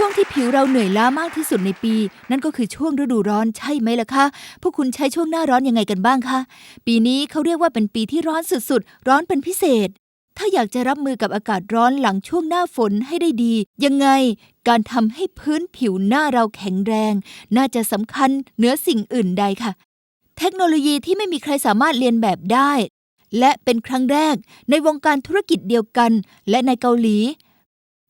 ช่วงที่ผิวเราเหนื่อยล้ามากที่สุดในปี นั่นก็คือช่วงฤดูร้อนใช่ไหมล่ะคะ พวกคุณใช้ช่วงหน้าร้อนยังไงกันบ้างคะ ปีนี้เขาเรียกว่าเป็นปีที่ร้อนสุดๆ ร้อนเป็นพิเศษ ถ้าอยากจะรับมือกับอากาศร้อนหลังช่วงหน้าฝนให้ได้ดี ยังไง การทำให้พื้นผิวหน้าเราแข็งแรง น่าจะสำคัญเหนือสิ่งอื่นใดค่ะ เทคโนโลยีที่ไม่มีใครสามารถเรียนแบบได้ และเป็นครั้งแรก ในวงการธุรกิจเดียวกัน และในเกาหลี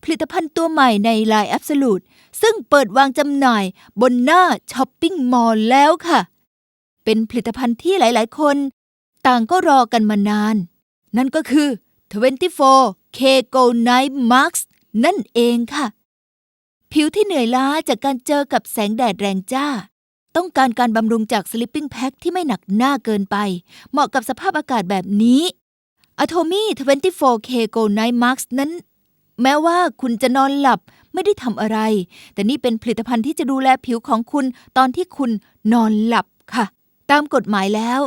ผลิตภัณฑ์ตัวใหม่ใน Line Absolute ซึ่งเปิดวางจำหน่ายบนหน้าช้อปปิ้งมอลล์แล้วค่ะ เป็นผลิตภัณฑ์ที่หลายๆ คน ต่างก็รอกันมานาน นั่นก็คือ 24 K Go Night Mask นั่นเองค่ะ ผิวที่เหนื่อยล้าจากการเจอกับแสงแดดแรงจ้า ต้องการการบำรุงจาก Sleeping Pack ที่ไม่หนักหน้าเกินไป เหมาะกับสภาพอากาศแบบนี้ Atomy 24 K Go Night Mask นั้น แม้ว่าคุณจะนอนหลับไม่ได้ทำอะไร แต่นี่เป็นผลิตภัณฑ์ที่จะดูแลผิวของคุณตอนที่คุณนอนหลับค่ะ ตามกฎหมายแล้ว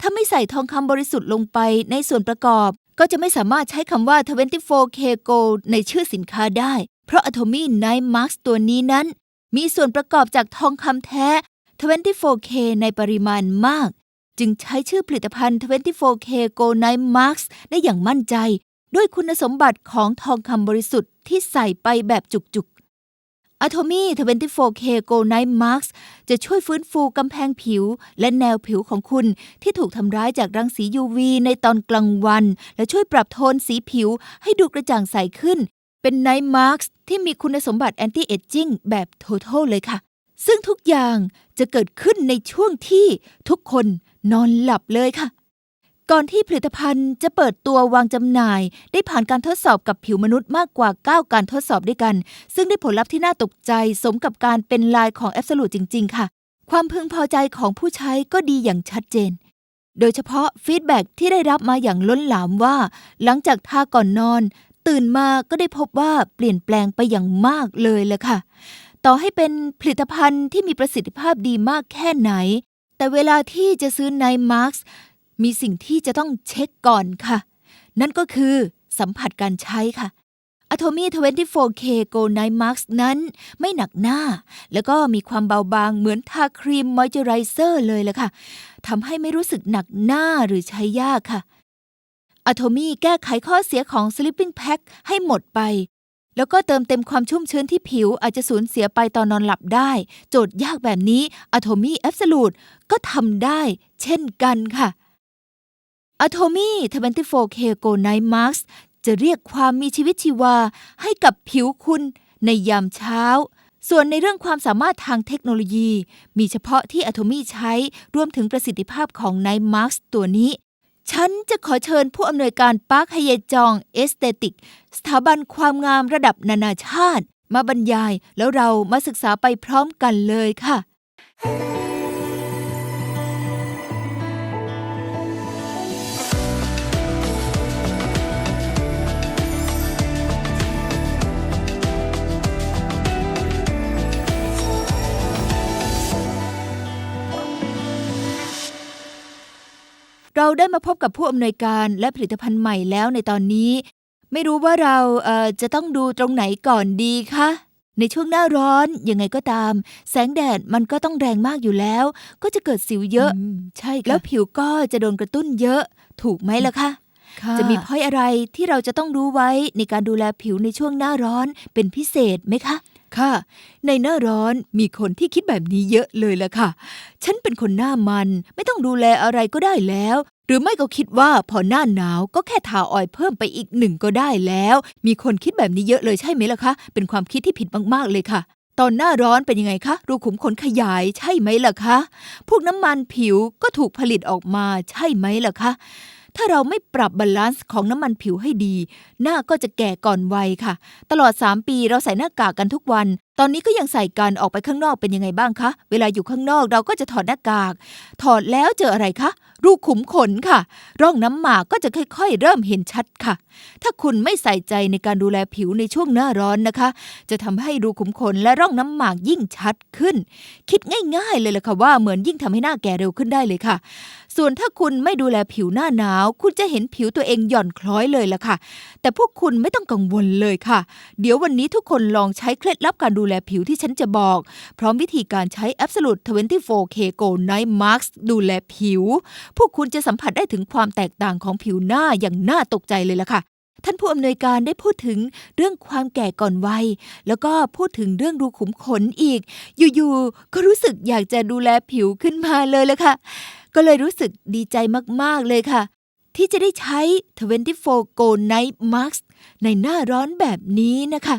ถ้าไม่ใส่ทองคำบริสุทธิ์ลงไปในส่วนประกอบ ก็จะไม่สามารถใช้คำว่า 24K Gold ในชื่อสินค้าได้ เพราะ Atomy Night Mask ตัวนี้นั้น มีส่วนประกอบจากทองคำแท้ 24K ในปริมาณมาก จึงใช้ชื่อผลิตภัณฑ์ 24K Gold Night Mask ได้อย่างมั่นใจ ด้วยคุณสมบัติของทองคำบริสุทธิ์ที่ใส่ไปแบบจุกๆ Atomy 24K Gold Night Mask จะช่วยฟื้นฟูกำแพงผิว และแนวผิวของคุณที่ถูกทำร้ายจากรังสี UV ในตอนกลางวัน และช่วยปรับโทนสีผิวให้ดูกระจ่างใสขึ้น เป็น Night Mask ที่มีคุณสมบัติ Anti Aging แบบ Total เลยค่ะ ซึ่งทุกอย่างจะเกิดขึ้นในช่วงที่ทุกคนนอนหลับเลยค่ะ ก่อนที่ผลิตภัณฑ์จะเปิดตัววางจำหน่าย ได้ผ่านการทดสอบกับผิวมนุษย์มากกว่า 9 การทดสอบด้วยกัน ซึ่งได้ผลลัพธ์ที่น่าตกใจ สมกับการเป็นลายของ Absolute จริง ๆ ค่ะ ความพึงพอใจของผู้ใช้ก็ดีอย่างชัดเจน โดยเฉพาะฟีดแบ็กที่ได้รับมาอย่างล้นหลามว่า หลังจากทาก่อนนอน ตื่นมาก็ได้พบว่าเปลี่ยนแปลงไปอย่างมากเลยละค่ะ ต่อให้เป็นผลิตภัณฑ์ที่มีประสิทธิภาพดีมากแค่ไหนแต่เวลาที่จะซื้อไนมาร์ก มีสิ่งที่จะต้องเช็คก่อนค่ะ นั่นก็คือสัมผัสการใช้ค่ะ Atomy 24K Go Night Mask นั้นไม่หนักหน้า แล้วก็มีความเบาบางเหมือนทาครีมมอยเจอไรเซอร์เลยละค่ะทำให้ไม่รู้สึกหนักหน้าหรือใช้ยากค่ะ Atomy แก้ไขข้อเสียของ Sleeping Pack ให้หมดไป แล้วก็เติมเต็มความชุ่มชื้นที่ผิวอาจจะสูญเสียไปตอนนอนหลับได้ โจทย์ยากแบบนี้ Atomy Absolute ก็ทำได้ เช่นกันค่ะ อ Atomy 24K Go Night Mask จะเรียกความมีชีวิตชีวาให้กับผิวคุณในยามเช้า ส่วนในเรื่องความสามารถทางเทคโนโลยี มีเฉพาะที่อ Atomy ใช้รวมถึงประสิทธิภาพของ Night Mask ตัวนี้ ฉันจะขอเชิญผู้อำนวยการปาร์คฮเยจองเอสเตติกสถาบันความงามระดับนานาชาติ มาบรรยายแล้วเรามาศึกษาไปพร้อมกันเลยค่ะ เราได้มาพบกับผู้อำนวยการและผลิตภัณฑ์ใหม่แล้วในตอนนี้ ไม่รู้ว่าเราเอ่อจะต้องดูตรงไหนก่อนดีคะในช่วงหน้าร้อนยังไงก็ตาม แสงแดดมันก็ต้องแรงมากอยู่แล้ว ก็จะเกิดสิวเยอะมใช่ค่ะแล้วผิวก็จะโดนกระตุ้นเยอะ ถูกไหมล่ะคะ ค่จะมีพอยอะไรที่เราจะต้องรู้ไว้ในการดูแลผิวในช่วงหน้าร้อนเป็นพิเศษไหมคะ ค่ะ ในหน้าร้อนมีคนที่คิดแบบนี้เยอะเลยแหละค่ะ ฉันเป็นคนหน้ามันไม่ต้องดูแลอะไรก็ได้แล้ว หรือไม่ก็คิดว่าพอหน้าหนาวก็แค่ทาออยล์เพิ่มไปอีกหนึ่งก็ได้แล้ว มีคนคิดแบบนี้เยอะเลยใช่ไหมล่ะคะ เป็นความคิดที่ผิดมากๆเลยค่ะ ตอนหน้าร้อนเป็นยังไงคะ รูขุมขนขยายใช่ไหมล่ะคะ พวกน้ำมันผิวก็ถูกผลิตออกมาใช่ไหมล่ะคะ ถ้าเราไม่ปรับบาลานซ์ของน้ำมันผิวให้ดี หน้าก็จะแก่ก่อนวัยค่ะ ตลอด 3 ปีเราใส่หน้ากากกันทุกวัน ตอนนี้ก็ยังใส่กันออกไปข้างนอกเป็นยังไงบ้างคะ เวลาอยู่ข้างนอกเราก็จะถอดหน้ากาก ถอดแล้วเจออะไรคะ รูขุมขนค่ะ ร่องน้ำหมากก็จะค่อยๆ เริ่มเห็นชัดค่ะ ถ้าคุณไม่ใส่ใจในการดูแลผิวในช่วงหน้าร้อนนะคะ จะทำให้รูขุมขนและร่องน้ำหมากยิ่งชัดขึ้น คิดง่าย ๆ เลยล่ะค่ะว่าเหมือนยิ่งทำให้หน้าแก่เร็วขึ้นได้เลยค่ะ ส่วนถ้าคุณไม่ดูแลผิวหน้าหนาว คุณจะเห็นผิวตัวเองหย่อนคล้อยเลยล่ะค่ะ แต่พวกคุณไม่ต้องกังวลเลยค่ะ เดี๋ยววันนี้ทุกคนลองใช้เคล็ดลับการดูแลผิวที่ฉันจะบอก พร้อมวิธีการใช้ Absolute 24K Gold Night Mask ดูแลผิว พวกคุณจะสัมผัสได้ถึงความแตกต่างของผิวหน้าอย่างน่าตกใจเลยล่ะค่ะ ท่านผู้อำนวยการได้พูดถึงเรื่องความแก่ก่อนวัย แล้วก็พูดถึงเรื่องรูขุมขนอีก อยู่ๆ ก็รู้สึกอยากจะดูแลผิวขึ้นมาเลยละค่ะ ก็เลยรู้สึกดีใจมากๆเลยค่ะที่จะได้ใช้ 24 Gold Night Mask ในหน้าร้อนแบบนี้นะคะ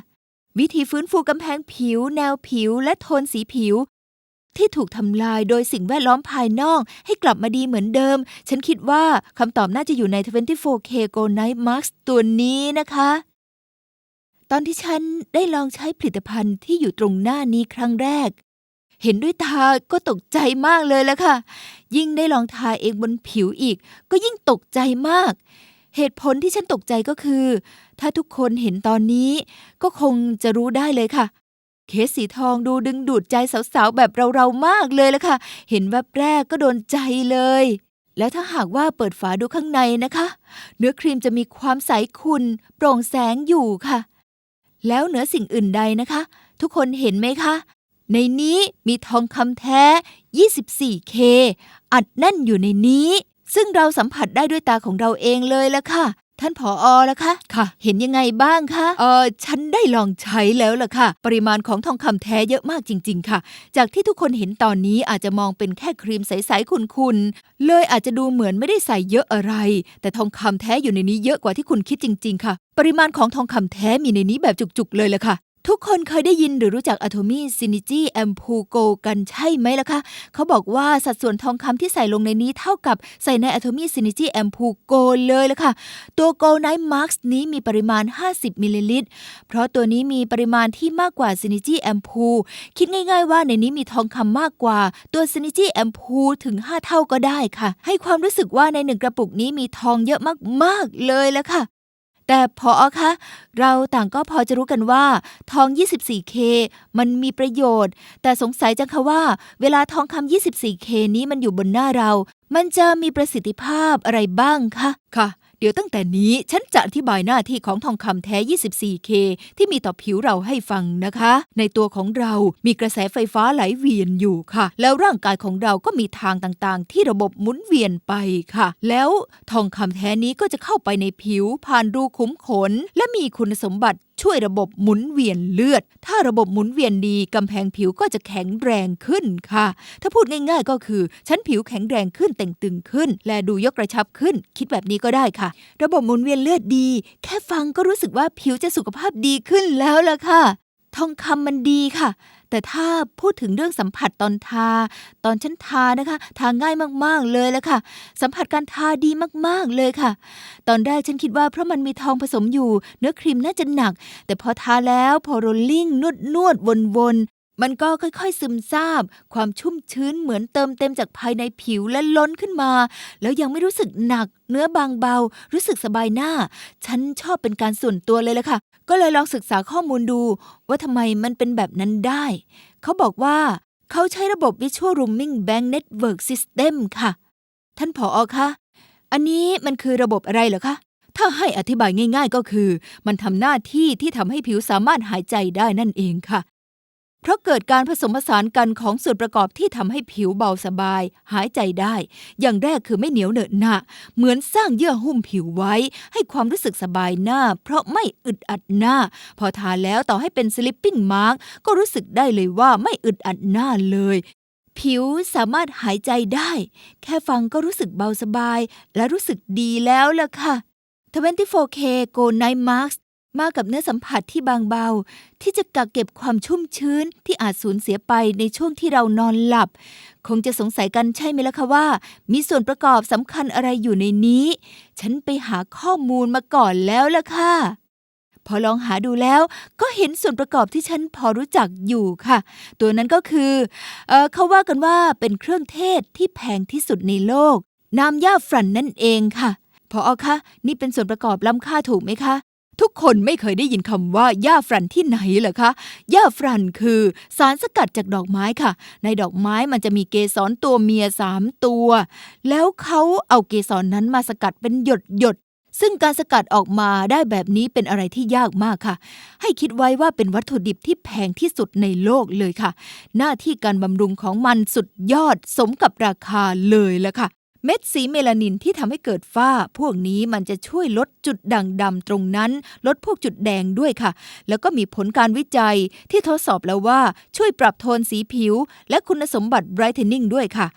วิธีฟื้นฟูกำแพงผิว แนวผิวและโทนสีผิว ที่ถูกทำลายโดยสิ่งแวดล้อมภายนอก ให้กลับมาดีเหมือนเดิม ฉันคิดว่าคำตอบน่าจะอยู่ใน 24K Gold Night Mask ตัวนี้นะคะ ตอนที่ฉันได้ลองใช้ผลิตภัณฑ์ที่อยู่ตรงหน้านี้ครั้งแรก เห็นด้วยตาก็ตกใจมากเลยละค่ะ ยิ่งได้ลองทาเองบนผิวอีก ก็ยิ่งตกใจมาก เหตุผลที่ฉันตกใจก็คือ ถ้าทุกคนเห็นตอนนี้ ก็คงจะรู้ได้เลยค่ะ เคสสีทองดูดึงดูดใจสาวๆ แบบเราๆ มากเลยละค่ะ เห็นแวบแรกก็โดนใจเลย แล้วถ้าหากว่าเปิดฝาดูข้างในนะคะ เนื้อครีมจะมีความใสขุ่นโปร่งแสงอยู่ค่ะ แล้วเหนือสิ่งอื่นใดนะคะ ทุกคนเห็นไหมคะ ในนี้มีทองคำแท้ 24K อัดแน่นอยู่ในนี้ ซึ่งเราสัมผัสได้ด้วยตาของเราเองเลยละค่ะ ท่านผออละคะค่ะ เห็นยังไงบ้างคะเออฉันได้ลองใช้แล้วล่ะค่ะ ปริมาณของทองคำแท้เยอะมากจริง ๆ ค่ะ จากที่ทุกคนเห็นตอนนี้อาจจะมองเป็นแค่ครีมใสๆขุ่นๆเลยอาจจะดูเหมือนไม่ได้ใส่เยอะอะไร แต่ทองคำแท้อยู่ในนี้เยอะกว่าที่คุณคิดจริง ๆ ค่ะ ปริมาณของทองคำแท้มีในนี้แบบจุกๆเลยละค่ะ ทุกคนเคยได้ยินหรือรู้จัก Atomy Synergy Ampoule Gold กันใช่ไหมล่ะคะ เขาบอกว่าสัดส่วนทองคำที่ใส่ลงในนี้เท่ากับใส่ใน Atomy Synergy Ampoule Gold เลยล่ะค่ะ ตัว Gold Night Mask นี้มีปริมาณ 50 มิลลิลิตร เพราะตัวนี้มีปริมาณที่มากกว่า Synergy Ampoule คิดง่ายๆว่าในนี้มีทองคำมากกว่า ตัว Synergy Ampoule ถึง 5 เท่าก็ได้ค่ะ ให้ความรู้สึกว่าในหนึ่งกระปุกนี้มีทองเยอะมากๆเลยล่ะค่ะ แต่พอคะเราต่างก็พอจะรู้กันว่า ทอง 24K มันมีประโยชน์ แต่สงสัยจังค่ะว่า เวลาทองคำ 24K นี้มันอยู่บนหน้าเรา มันจะมีประสิทธิภาพอะไรบ้างคะค่ะ เดี๋ยวตั้งแต่นี้ฉันจะอธิบายหน้าที่ของทองคำแท้ 24K ที่มีต่อผิวเราให้ฟังนะคะ ในตัวของเรามีกระแสไฟฟ้าไหลเวียนอยู่ค่ะ แล้วร่างกายของเราก็มีทางต่างๆ ที่ระบบหมุนเวียนไปค่ะ แล้วทองคำแท้นี้ก็จะเข้าไปในผิวผ่านรูขุมขน และมีคุณสมบัติ ช่วยระบบหมุนเวียนเลือด ถ้าระบบหมุนเวียนดีกำแพงผิวก็จะแข็งแรงขึ้นค่ะ ถ้าพูดง่ายๆก็คือชั้นผิวแข็งแรงขึ้นแต่งตึงขึ้น และดูยกกระชับขึ้น คิดแบบนี้ก็ได้ค่ะ ระบบหมุนเวียนเลือดดี แค่ฟังก็รู้สึกว่าผิวจะสุขภาพดีขึ้นแล้วล่ะค่ะ ทองคำมันดีค่ะ แต่ถ้าพูดถึงเรื่องสัมผัสตอนทา ตอนฉันทานะคะ ทาง่ายมากๆเลยและค่ะ สัมผัสการทาดีมากๆเลยค่ะ ตอนแรกฉันคิดว่าเพราะมันมีทองผสมอยู่ เนื้อครีมน่าจะหนัก แต่พอทาแล้วพอโรลลิ่งนวดนวดวนวน มันก็ค่อยๆซึมซาบ ความชุ่มชื้นเหมือนเติมเต็มจากภายในผิวและล้นขึ้นมา แล้วยังไม่รู้สึกหนัก เนื้อบางเบา รู้สึกสบายหน้า ฉันชอบเป็นการส่วนตัวเลยละค่ะ ก็เลยลองศึกษาข้อมูลดู ว่าทำไมมันเป็นแบบนั้นได้ เขาบอกว่า เขาใช้ระบบ Visual Rooming Bank Network System ค่ะ ท่านผออคะอันนี้มันคือระบบอะไรเหรอคะถ้าให้อธิบายง่าย ๆ ก็คือ มันทำหน้าที่ที่ทำให้ผิวสามารถหายใจได้นั่นเองค่ะ เพราะเกิดการผสมผสานกันของส่วนประกอบที่ทำให้ผิวเบาสบาย หายใจได้ อย่างแรกคือไม่เหนียวเหนอะหนะ เหมือนสร้างเยื่อหุ้มผิวไว้ ให้ความรู้สึกสบายหน้า เพราะไม่อึดอัดหน้า พอทาแล้วต่อให้เป็นสลิปปิ้งมาร์กก็รู้สึกได้เลยว่าไม่อึดอัดหน้าเลย ผิวสามารถหายใจได้ แค่ฟังก็รู้สึกเบาสบาย และรู้สึกดีแล้วล่ะค่ะ 24K Gold Night Mask มากับเนื้อสัมผัสที่บางเบา ที่จะกักเก็บความชุ่มชื้นที่อาจสูญเสียไปในช่วงที่เรานอนหลับ คงจะสงสัยกันใช่ไหมล่ะคะว่า มีส่วนประกอบสำคัญอะไรอยู่ในนี้ ฉันไปหาข้อมูลมาก่อนแล้วล่ะค่ะ พอลองหาดูแล้วก็เห็นส่วนประกอบที่ฉันพอรู้จักอยู่ค่ะ ตัวนั้นก็คือเออเขาว่ากันว่าเป็นเครื่องเทศที่แพงที่สุดในโลก น้ำย่าฝรั่นนั่นเองค่ะพออคะ นี่เป็นส่วนประกอบล้ำค่าถูกไหมคะ ทุกคนไม่เคยได้ยินคำว่าหญ้าฝรั่นที่ไหนเหรอคะหญ้าฝรั่นคือสารสกัดจากดอกไม้ค่ะ ในดอกไม้มันจะมีเกสรตัวเมียสามตัว แล้วเขาเอาเกสรนนั้นมาสกัดเป็นหยดหยดๆซึ่งการสกัดออกมาได้แบบนี้เป็นอะไรที่ยากมากค่ะ ให้คิดไว้ว่าเป็นวัตถุดิบที่แพงที่สุดในโลกเลยค่ะ หน้าที่การบำรุงของมันสุดยอดสมกับราคาเลยละค่ะ เม็ดสีเมลานินที่ทำให้เกิดฝ้า พวกนี้มันจะช่วยลดจุดด่างดำตรงนั้น ลดพวกจุดแดงด้วยค่ะ แล้วก็มีผลการวิจัยที่ทดสอบแล้วว่าช่วยปรับโทนสีผิว และคุณสมบัติ brightening ด้วยค่ะ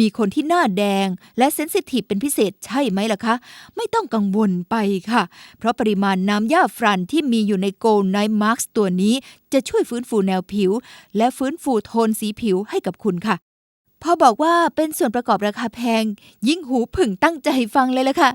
มีคนที่หน้าแดงและเซนซิทีฟเป็นพิเศษใช่ไหมล่ะคะ ไม่ต้องกังวลไปค่ะ เพราะปริมาณน้ำหญ้าฟรันที่มีอยู่ในโกลไนท์มาร์กตัวนี้ จะช่วยฟื้นฟูแนวผิว และฟื้นฟูโทนสีผิวให้กับคุณค่ะ พอบอกว่าเป็นส่วนประกอบราคาแพง ยิ่งหูผึ่งตั้งใจฟังเลยล่ะค่ะ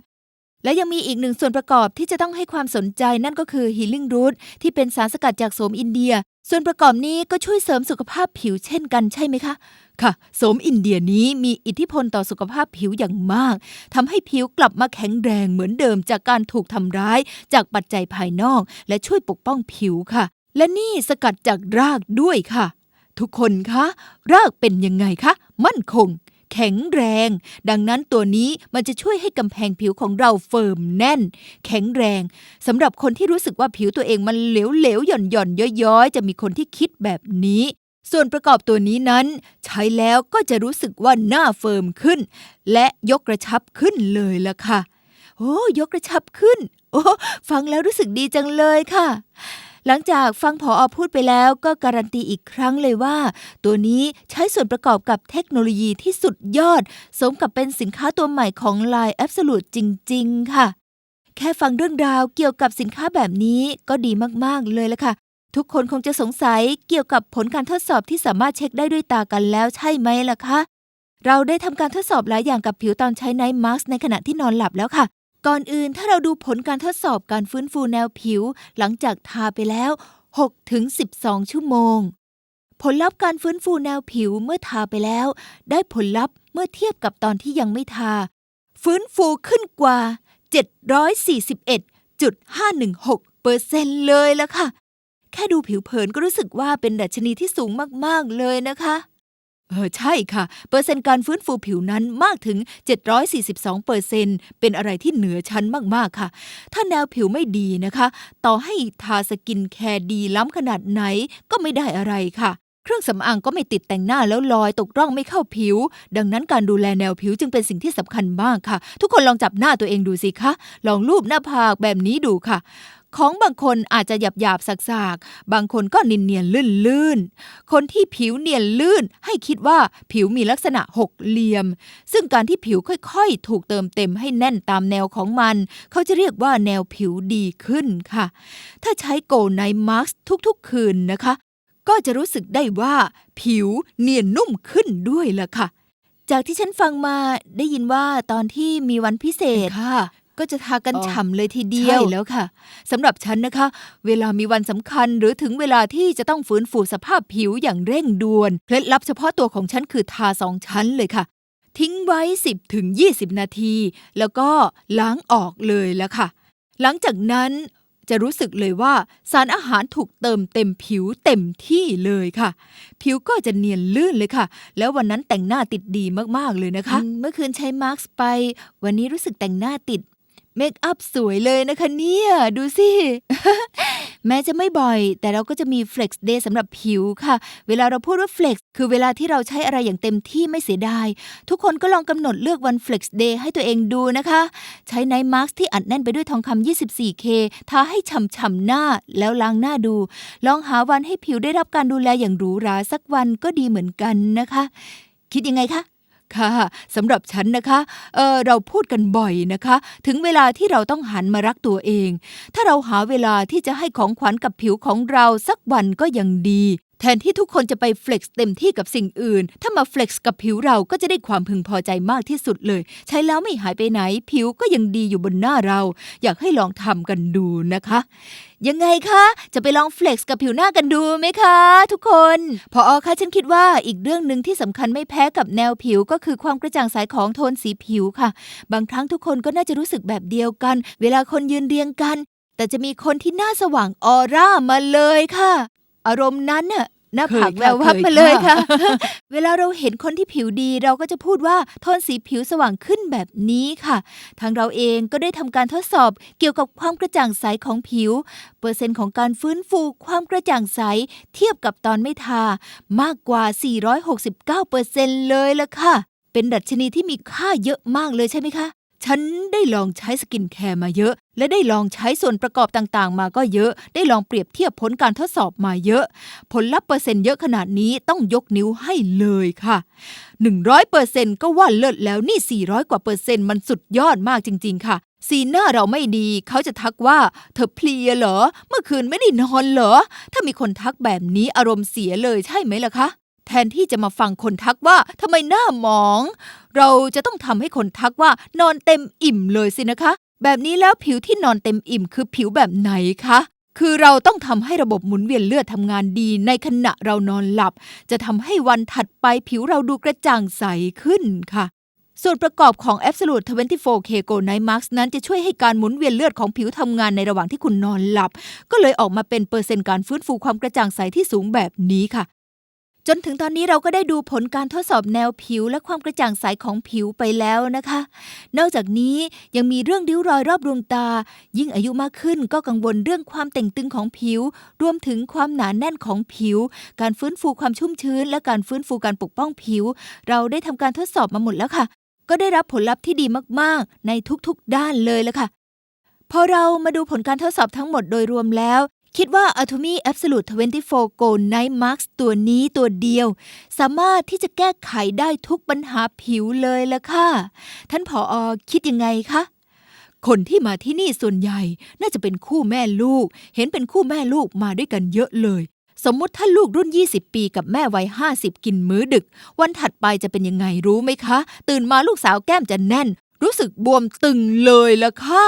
และยังมีอีกหนึ่งส่วนประกอบที่จะต้องให้ความสนใจนั่นก็คือ Healing Root ที่เป็นสารสกัดจากโสมอินเดีย ส่วนประกอบนี้ก็ช่วยเสริมสุขภาพผิวเช่นกันใช่ไหมคะ ค่ะโสมอินเดียนี้มีอิทธิพลต่อสุขภาพผิวอย่างมากทำให้ผิวกลับมาแข็งแรงเหมือนเดิมจากการถูกทำร้าย จากปัจจัยภายนอก และช่วยปกป้องผิวค่ะ และนี่สกัดจากรากด้วยค่ะ ทุกคนคะ รากเป็นยังไงคะ มั่นคง แข็งแรง ดังนั้นตัวนี้มันจะช่วยให้กำแพงผิวของเราเฟิร์มแน่น แข็งแรงสำหรับคนที่รู้สึกว่าผิวตัวเองมันเหลวๆหย่อนๆย้อยๆ จะมีคนที่คิดแบบนี้ ส่วนประกอบตัวนี้นั้น ใช้แล้วก็จะรู้สึกว่าหน้าเฟิร์มขึ้น และยกกระชับขึ้นเลยล่ะค่ะ โอ้ยกกระชับขึ้น โอ้ฟังแล้วรู้สึกดีจังเลยค่ะ หลังจากฟังผออพูดไปแล้วก็การันตีอีกครั้งเลยว่า ตัวนี้ใช้ส่วนประกอบกับเทคโนโลยีที่สุดยอด สมกับเป็นสินค้าตัวใหม่ของ Line Absolute จริง ๆ ค่ะ แค่ฟังเรื่องราวเกี่ยวกับสินค้าแบบนี้ก็ดีมากๆเลยละค่ะ ทุกคนคงจะสงสัยเกี่ยวกับผลการทดสอบที่สามารถเช็คได้ด้วยตากันแล้วใช่ไหมล่ะคะเราได้ทำการทดสอบหลายอย่างกับผิวตอนใช้ไนท์มาร์กในขณะที่นอนหลับแล้วค่ะ ก่อนอื่นถ้าเราดูผลการทดสอบการฟื้นฟูแนวผิว หลังจากทาไปแล้ว6ถึง12 ชั่วโมง ผลลัพธ์การฟื้นฟูแนวผิวเมื่อทาไปแล้ว ได้ผลลัพธ์เมื่อเทียบกับตอนที่ยังไม่ทา ฟื้นฟูขึ้นกว่า 741.516เปอร์เซ็นต์เลยละค่ะ แค่ดูผิวเผินก็รู้สึกว่าเป็นดัชนีที่สูงมาก ๆ เลยนะคะ เออใช่ค่ะ เปอร์เซ็นต์การฟื้นฟูผิวนั้นมากถึง 742เปอร์เซ็นต์เป็นอะไรที่เหนือชั้นมากๆค่ะ ถ้าแนวผิวไม่ดีนะคะ ต่อให้ทาสกินแคร์ดีล้ำขนาดไหนก็ไม่ได้อะไรค่ะ เครื่องสำอางก็ไม่ติดแต่งหน้าแล้วลอยตกร่องไม่เข้าผิว ดังนั้นการดูแลแนวผิวจึงเป็นสิ่งที่สำคัญมากค่ะ ทุกคนลองจับหน้าตัวเองดูสิคะ ลองรูปหน้าผากแบบนี้ดูค่ะ ของบางคนอาจจะหยาบหยาบสักๆบางคนก็เนียนเนียนลื่นลื่นๆคนที่ผิวเนียนลื่นให้คิดว่าผิวมีลักษณะหกเหลี่ยม ซึ่งการที่ผิวค่อยๆ ถูกเติมเต็มให้แน่นตามแนวของมัน เขาจะเรียกว่าแนวผิวดีขึ้นค่ะ ถ้าใช้โกลไนมาร์กทุกๆ คืนนะคะ ก็จะรู้สึกได้ว่า ผิวเนียนนุ่มขึ้นด้วยล่ะค่ะ จากที่ฉันฟังมาได้ยินว่าตอนที่มีวันพิเศษค่ะ ก็จะทากันอ๋อฉ่ำเลยทีเดียใช่วแล้วค่ะสำหรับฉันนะคะ เวลามีวันสำคัญหรือถึงเวลาที่จะต้องฟื้นฟูสภาพผิวอย่างเร่งด่วนเคล็ดลับเฉพาะตัวของฉันคือทาสองชั้นเลยค่ะ ทิ้งไว้ 10ถึง20 นาที แล้วก็ล้างออกเลยแล้วค่ะ หลังจากนั้นจะรู้สึกเลยว่าสารอาหารถูกเติมเต็มผิวเต็มที่เลยค่ะ ผิวก็จะเนียนลื่นเลยค่ะ แล้ววันนั้นแต่งหน้าติดดีมากๆเลยนะคะอืมเมื่อคืนใช้มาร์กไป วันนี้รู้สึกแต่งหน้าติด เมคอัพสวยเลยนะคะเนี่ย ดูสิ แม้จะไม่บ่อย แต่เราก็จะมี Flex Day สำหรับผิวค่ะ เวลาเราพูดว่า Flex คือเวลาที่เราใช้อะไรอย่างเต็มที่ไม่เสียดาย ทุกคนก็ลองกำหนดเลือกวัน Flex Day ให้ตัวเองดูนะคะ ใช้ไนท์มาร์กที่อัดแน่นไปด้วยทองคำ 24K ทาให้ฉ่ำๆหน้าแล้วล้างหน้าดู ลองหาวันให้ผิวได้รับการดูแลอย่างหรูหราสักวันก็ดีเหมือนกันนะคะ คิดยังไงคะ ค่ะสำหรับฉันนะคะเออเราพูดกันบ่อยนะคะ ถึงเวลาที่เราต้องหันมารักตัวเอง ถ้าเราหาเวลาที่จะให้ของขวัญกับผิวของเราสักวันก็ยังดี แทนที่ทุกคนจะไปเฟล็กซ์เต็มที่กับสิ่งอื่น ถ้ามาเฟล็กซ์กับผิวเราก็จะได้ความพึงพอใจมากที่สุดเลย ใช้แล้วไม่หายไปไหน ผิวก็ยังดีอยู่บนหน้าเรา อยากให้ลองทำกันดูนะคะ ยังไงคะ จะไปลองเฟล็กซ์กับผิวหน้ากันดูไหมคะ ทุกคน พออคะฉันคิดว่าอีกเรื่องหนึ่งที่สำคัญไม่แพ้กับแนวผิวก็คือความกระจ่างใสของโทนสีผิวค่ะ บางครั้งทุกคนก็น่าจะรู้สึกแบบเดียวกัน เวลาคนยืนเรียงกันแต่จะมีคนที่หน้าสว่างออร่ามาเลยค่ะ อารมณ์นั้นน่ะหน้าผากเคยค่ะแวววับเคยมาเลยค่ะค่ะ เวลาเราเห็นคนที่ผิวดีเราก็จะพูดว่าโทนสีผิวสว่างขึ้นแบบนี้ค่ะ ทางเราเองก็ได้ทำการทดสอบเกี่ยวกับความกระจ่างใสของผิว เปอร์เซ็นต์ของการฟื้นฟูความกระจ่างใส เทียบกับตอนไม่ทา มากกว่า 469เปอร์เซ็นต์เลยละค่ะ เป็นดัชนีที่มีค่าเยอะมากเลยใช่ไหมคะ ฉันได้ลองใช้สกินแคร์มาเยอะ และได้ลองใช้ส่วนประกอบต่างๆ มาก็เยอะ ได้ลองเปรียบเทียบผลการทดสอบมาเยอะ ผลลัพธ์เปอร์เซ็นต์เยอะขนาดนี้ต้องยกนิ้วให้เลยค่ะ 100เปอร์เซ็นต์ก็ว่าเลิศแล้วนี่ 400 กว่าเปอร์เซ็นต์มันสุดยอดมากจริง ๆ ค่ะ สีหน้าเราไม่ดี เขาจะทักว่า เธอเพลียเหรอ เมื่อคืนไม่ได้นอนเหรอ ถ้ามีคนทักแบบนี้อารมณ์เสียเลยใช่ไหมล่ะคะ แทนที่จะมาฟังคนทักว่าทำไมหน้าหมอง เราจะต้องทำให้คนทักว่านอนเต็มอิ่มเลยสินะคะ แบบนี้แล้วผิวที่นอนเต็มอิ่มคือผิวแบบไหนคะคือเราต้องทำให้ระบบหมุนเวียนเลือดทำงานดีในขณะเรานอนหลับ จะทำให้วันถัดไปผิวเราดูกระจ่างใสขึ้นค่ะ ส่วนประกอบของ Absolute 24K Go Night Max นั้นจะช่วยให้การหมุนเวียนเลือดของผิวทำงานในระหว่างที่คุณนอนหลับ ก็เลยออกมาเป็นเปอร์เซ็นต์การฟื้นฟูความกระจ่างใสที่สูงแบบนี้ค่ะ จนถึงตอนนี้เราก็ได้ดูผลการทดสอบแนวผิวและความกระจ่างใสของผิวไปแล้วนะคะ นอกจากนี้ยังมีเรื่องริ้วรอยรอบดวงตา ยิ่งอายุมากขึ้นก็กังวลเรื่องความเต่งตึงของผิว รวมถึงความหนาแน่นของผิว การฟื้นฟูความชุ่มชื้น และการฟื้นฟูการปกป้องผิว เราได้ทำการทดสอบมาหมดแล้วค่ะ ก็ได้รับผลลัพธ์ที่ดีมากๆ ในทุกๆด้านเลยละค่ะพอเรามาดูผลการทดสอบทั้งหมดโดยรวมแล้ว คิดว่า Atomy Absolute 24 Gold Night Max ตัวนี้ตัวเดียว สามารถที่จะแก้ไขได้ทุกปัญหาผิวเลยละค่ะ ท่านผออคิดยังไงคะคนที่มาที่นี่ส่วนใหญ่น่าจะเป็นคู่แม่ลูก เห็นเป็นคู่แม่ลูกมาด้วยกันเยอะเลย สมมติถ้าลูกรุ่น 20 ปีกับแม่วัย 50 กินมื้อดึก วันถัดไปจะเป็นยังไงรู้ไหมคะ ตื่นมาลูกสาวแก้มจะแน่น รู้สึกบวมตึงเลยละค่ะ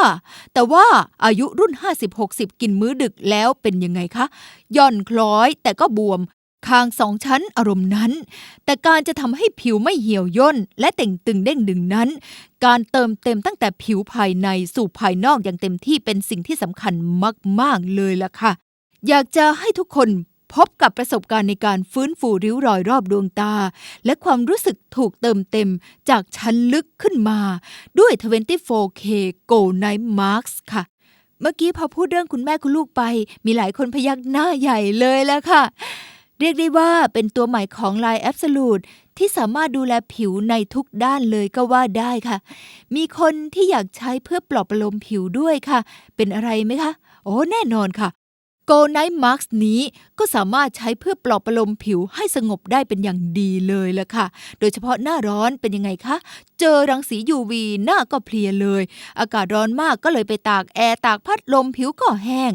แต่ว่าอายุรุ่น 50-60 กินมื้อดึกแล้วเป็นยังไงคะย่อนคล้อยแต่ก็บวมคางสองชั้นอารมณ์นั้น แต่การจะทำให้ผิวไม่เหี่ยวย่น และเต่งตึงเด้งดึงนั้น การเติมเต็มตั้งแต่ผิวภายในสู่ภายนอกอย่างเต็มที่เป็นสิ่งที่สำคัญมาก ๆ เลยล่ะค่ะ อยากจะให้ทุกคน พบกับประสบการณ์ในการฟื้นฟูริ้วรอยรอบดวงตา และความรู้สึกถูกเติมเต็มจากชั้นลึกขึ้นมา ด้วย 24K Go Night Marks ค่ะ เมื่อกี้พอพูดเรื่องคุณแม่คุณลูกไป มีหลายคนพยักหน้าใหญ่เลยแล้วค่ะ เรียกได้ว่าเป็นตัวใหม่ของ Line Absolute ที่สามารถดูแลผิวในทุกด้านเลยก็ว่าได้ค่ะ มีคนที่อยากใช้เพื่อปลอบประโลมผิวด้วยค่ะ เป็นอะไรไหมคะ โอ้แน่นอนค่ะ Go Night Max นี้ก็สามารถใช้เพื่อปลอบประโลมผิวให้สงบได้เป็นอย่างดีเลยละค่ะ โดยเฉพาะหน้าร้อนเป็นยังไงคะ เจอรังสี UV หน้าก็เพลียเลย อากาศร้อนมากก็เลยไปตากแอร์ตากพัดลมผิวก็แห้ง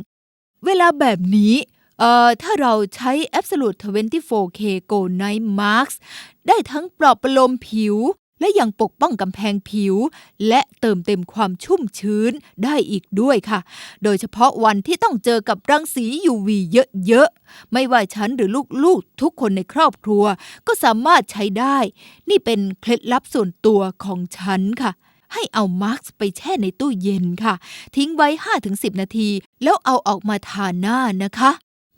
เวลาแบบนี้เอ่อถ้าเราใช้ Absolute 24K Go Night Max ได้ทั้งปลอบประโลมผิว และยังปกป้องกำแพงผิว และเติมเต็มความชุ่มชื้นได้อีกด้วยค่ะ โดยเฉพาะวันที่ต้องเจอกับรังสี UV เยอะๆ ไม่ว่าฉันหรือลูกๆ ทุกคนในครอบครัว ก็สามารถใช้ได้ นี่เป็นเคล็ดลับส่วนตัวของฉันค่ะ ให้เอามาร์กไปแช่ในตู้เย็นค่ะ ทิ้งไว้ 5-10 นาที แล้วเอาออกมาทาหน้านะคะ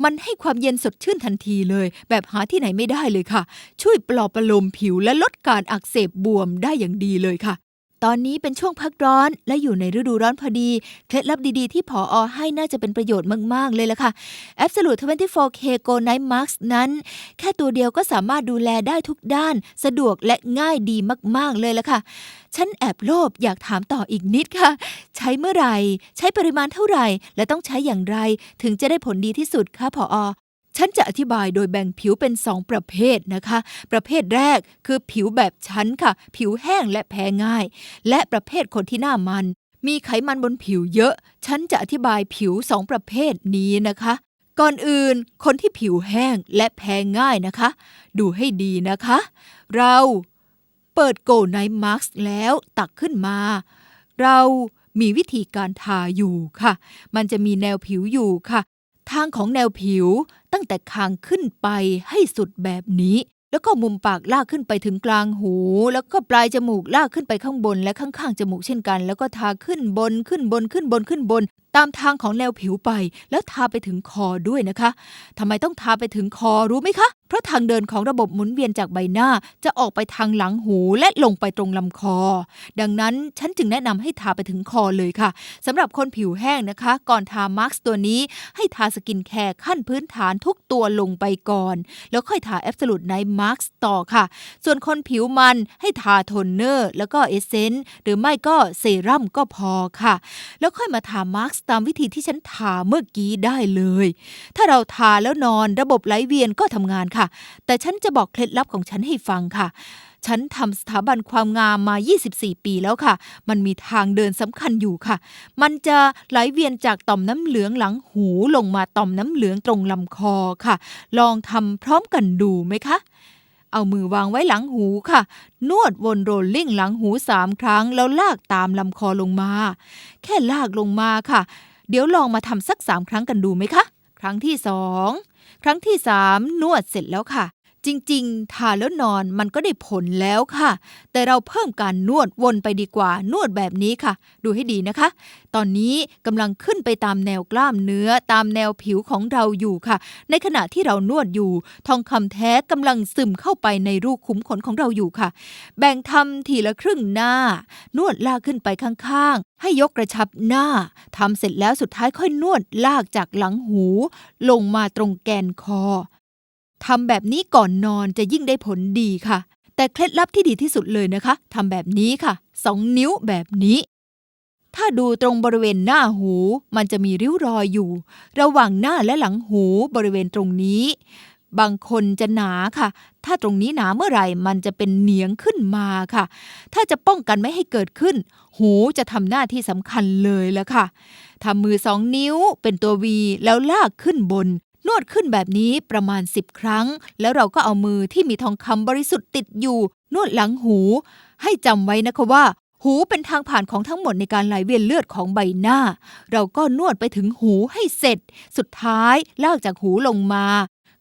มันให้ความเย็นสดชื่นทันทีเลย แบบหาที่ไหนไม่ได้เลยค่ะ ช่วยปลอบประโลมผิวและลดการอักเสบบวมได้อย่างดีเลยค่ะ ตอนนี้เป็นช่วงพักร้อนและอยู่ในฤดูร้อนพอดี เคล็ดลับดีๆ ที่ผออให้น่าจะเป็นประโยชน์มากๆ เลยล่ะค่ะ Absolute 24K Go Night Max นั้น แค่ตัวเดียวก็สามารถดูแลได้ทุกด้าน สะดวกและง่ายดีมากๆ เลยล่ะค่ะ ฉันแอบโลภอยากถามต่ออีกนิดค่ะ ใช้เมื่อไหร่ ใช้ปริมาณเท่าไหร่ และต้องใช้อย่างไร ถึงจะได้ผลดีที่สุดคะผออ ฉันจะอธิบายโดยแบ่งผิวเป็น 2 ประเภทนะคะ ประเภทแรกคือผิวแบบฉันค่ะ ผิวแห้งและแพ้ง่าย และประเภทคนที่หน้ามัน มีไขมันบนผิวเยอะ ฉันจะอธิบายผิว 2 ประเภทนี้นะคะก่อนอื่น คนที่ผิวแห้งและแพ้ง่ายนะคะ ดูให้ดีนะคะ เราเปิดโกไนมาร์กแล้วตักขึ้นมา เรามีวิธีการทาอยู่ค่ะ มันจะมีแนวผิวอยู่ค่ะ ทางของแนวผิวตั้งแต่คางขึ้นไปให้สุดแบบนี้ แล้วก็มุมปากลากขึ้นไปถึงกลางหู แล้วก็ปลายจมูกลากขึ้นไปข้างบนและข้างๆจมูกเช่นกัน แล้วก็ทาขึ้นบนขึ้นบนขึ้นบนขึ้นบน ตามทางของแนวผิวไป แล้วทาไปถึงคอด้วยนะคะทำไมต้องทาไปถึงคอรู้ไหมคะ เพราะทางเดินของระบบหมุนเวียนจากใบหน้า จะออกไปทางหลังหูและลงไปตรงลำคอ ดังนั้นฉันจึงแนะนำให้ทาไปถึงคอเลยค่ะสำหรับคนผิวแห้งนะคะ ก่อนทามาร์กตัวนี้ ให้ทาสกินแคร์ขั้นพื้นฐานทุกตัวลงไปก่อน แล้วค่อยทาแอบสูตไนท์มาร์กต่อค่ะ ส่วนคนผิวมันให้ทาโทนเนอร์แล้วก็เอเซนต์หรือไม่ก็เซรั่มก็พอค่ะ แล้วค่อยมาทามาร์กตามวิธีที่ฉันทาเมื่อกี้ได้เลย ถ้าเราทาแล้วนอนระบบไหลเวียนก็ทำงานค่ะ แต่ฉันจะบอกเคล็ดลับของฉันให้ฟังค่ะฉันทำสถาบันความงามมา 24 ปีแล้วค่ะ มันมีทางเดินสำคัญอยู่ค่ะ มันจะไหลเวียนจากต่อมน้ำเหลืองหลังหูลงมาต่อมน้ำเหลืองตรงลำคอค่ะ ลองทำพร้อมกันดูไหมคะ เอามือวางไว้หลังหูค่ะ นวดวนโรลลิ่งหลังหูสามครั้ง แล้วลากตามลำคอลงมา แค่ลากลงมาค่ะ เดี๋ยวลองมาทำสักสามครั้งกันดูไหมคะ ครั้งที่สอง ครั้งที่สามนวดเสร็จแล้วค่ะ จริงๆ ทาแล้วนอนมันก็ได้ผลแล้วค่ะ แต่เราเพิ่มการนวดวนไปดีกว่านวดแบบนี้ค่ะ ดูให้ดีนะคะ ตอนนี้กำลังขึ้นไปตามแนวกล้ามเนื้อตามแนวผิวของเราอยู่ค่ะ ในขณะที่เรานวดอยู่ ทองคำแท้กำลังซึมเข้าไปในรูขุมขนของเราอยู่ค่ะ แบ่งทำทีละครึ่งหน้า นวดลากขึ้นไปข้างๆ ให้ยกกระชับหน้าทำเสร็จแล้วสุดท้ายค่อยนวดลากจากหลังหู ลงมาตรงแกนคอ ทำแบบนี้ก่อนนอนจะยิ่งได้ผลดีค่ะ แต่เคล็ดลับที่ดีที่สุดเลยนะคะทำแบบนี้ค่ะสองนิ้วแบบนี้ ถ้าดูตรงบริเวณหน้าหู มันจะมีริ้วรอยอยู่ ระหว่างหน้าและหลังหูบริเวณตรงนี้ บางคนจะหนาค่ะ ถ้าตรงนี้หนาเมื่อไหร่มันจะเป็นเหนียงขึ้นมาค่ะ ถ้าจะป้องกันไม่ให้เกิดขึ้น หูจะทำหน้าที่สำคัญเลยละค่ะทำมือสองนิ้วเป็นตัววีแล้วลากขึ้นบน นวดขึ้นแบบนี้ประมาณ 10 ครั้ง แล้วเราก็เอามือที่มีทองคำบริสุทธิ์ติดอยู่ นวดหลังหู ให้จำไว้นะคะว่า หูเป็นทางผ่านของทั้งหมดในการไหลเวียนเลือดของใบหน้า เราก็นวดไปถึงหูให้เสร็จ สุดท้ายลากจากหูลงมา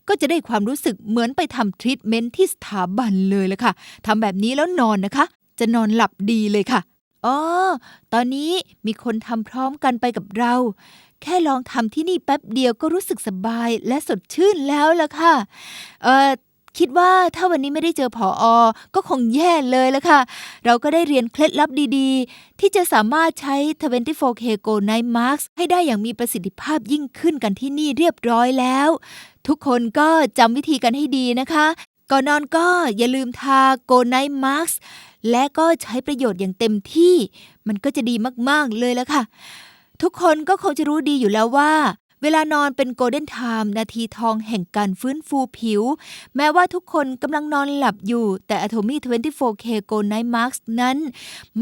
ก็จะได้ความรู้สึกเหมือนไปทำทรีทเมนต์ที่สถาบันเลยละค่ะทำแบบนี้แล้วนอนนะคะ จะนอนหลับดีเลยค่ะอ๋อตอนนี้มีคนทำพร้อมกันไปกับเรา แค่ลองทำที่นี่แป๊บเดียวก็รู้สึกสบายและสดชื่นแล้วล่ะค่ะ เอ่อคิดว่าถ้าวันนี้ไม่ได้เจอผออก็คงแย่เลยละค่ะ เราก็ได้เรียนเคล็ดลับดีๆ ที่จะสามารถใช้ 24K Go Night Mask ให้ได้อย่างมีประสิทธิภาพยิ่งขึ้นกันที่นี่เรียบร้อยแล้ว ทุกคนก็จำวิธีกันให้ดีนะคะ ก่อนนอนก็อย่าลืมทา Go Night Mask และก็ใช้ประโยชน์อย่างเต็มที่ มันก็จะดีมากๆเลยละค่ะ ทุกคนก็คงจะรู้ดีอยู่แล้วว่า เวลานอนเป็นโกลเด้นไทม์นาทีทองแห่งการฟื้นฟูผิว แม้ว่าทุกคนกำลังนอนหลับอยู่ แต่ Atomy 24K Go Night Mask นั้น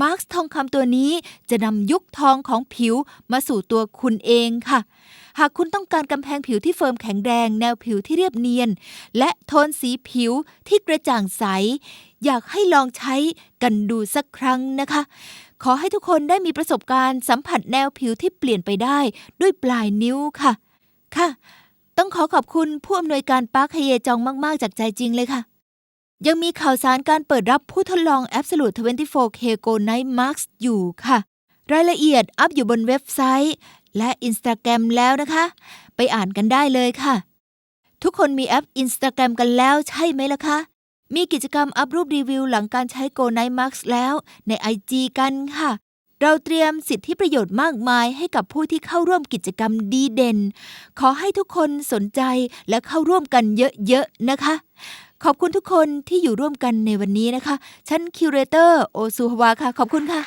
มาร์คทองคำตัวนี้จะนำยุคทองของผิวมาสู่ตัวคุณเองค่ะหากคุณต้องการกำแพงผิวที่เฟิร์มแข็งแรง แนวผิวที่เรียบเนียน และโทนสีผิวที่กระจ่างใส อยากให้ลองใช้กันดูสักครั้งนะคะ ขอให้ทุกคนได้มีประสบการณ์สัมผัสแนวผิวที่เปลี่ยนไปได้ด้วยปลายนิ้วค่ะ ค่ะ ต้องขอขอบคุณผู้อำนวยการปาร์คเฮเยจองมากๆ จากใจจริงเลยค่ะ ยังมีข่าวสารการเปิดรับผู้ทดลอง Absolute 24K Go Night Mask อยู่ค่ะ รายละเอียดอัพอยู่บนเว็บไซต์ และ Instagram แล้วนะคะ ไปอ่านกันได้เลยค่ะ ทุกคนมีแอป Instagram กันแล้วใช่ไหมล่ะคะ มีกิจกรรมอัพรูปรีวิวหลังการใช้ Go Night Mask แล้วใน IG กันค่ะ เราเตรียมสิทธิประโยชน์มากมายให้กับผู้ที่เข้าร่วมกิจกรรมดีเด่น ขอให้ทุกคนสนใจและเข้าร่วมกันเยอะๆนะคะ ขอบคุณทุกคนที่อยู่ร่วมกันในวันนี้นะคะ ฉันคิวเรเตอร์โอซูฮวาค่ะ ขอบคุณค่ะ